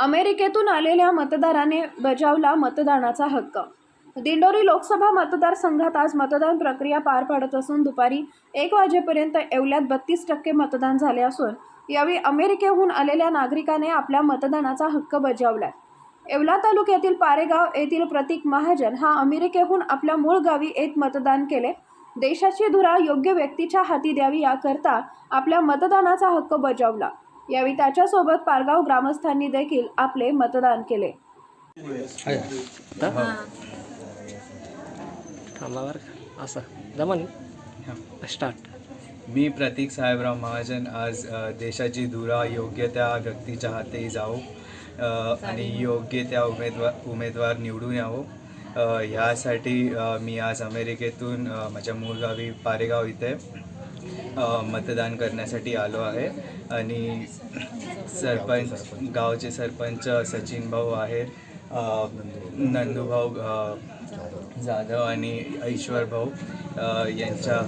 अमेरिकेतून आलेल्या मतदाराने बजावला मतदानाचा हक्क. दिंडोरी लोकसभा मतदारसंघात आज मतदान प्रक्रिया पार पाडत असून दुपारी एक वाजेपर्यंत येवल्यात बत्तीस टक्के मतदान झाले असून यावेळी अमेरिकेहून आलेल्या नागरिकाने आपल्या मतदानाचा हक्क बजावला येवला तालुक्यातील पारेगाव येथील प्रतीक महाजन हा अमेरिकेहून आपल्या मूळ गावी येत मतदान केले. देशाची धुरा योग्य व्यक्तीच्या हाती द्यावी याकरता आपल्या मतदानाचा हक्क बजावला. यावेळी त्याच्यासोबत पारगाव ग्रामस्थांनी देखील आपले मतदान केले. स्टार्ट. मी प्रतीक साहेबराव महाजन आज देशाची धुरा योग्य त्या व्यक्तीच्या हाती जावो अ, आणि योग्य त्या उमेदवार उमेदवार निवडून यावो. ह्यासाठी मी आज अमेरिकेतून माझ्या मूळ गावी पारेगाव इथे मतदान करण्यासाठी आलो आहे. आणि सरपंच गावचे सरपंच सचिन भाऊ आहेत. नंदूभाऊ जाधव आणि ईश्वर भाऊ यांच्या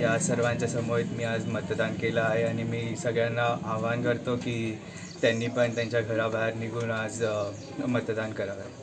या सर्वांच्या समोर मी आज मतदान केलं आहे. आणि मी सगळ्यांना आवाहन करतो की त्यांनी पण त्यांच्या घराबाहेर निघून आज मतदान करावं.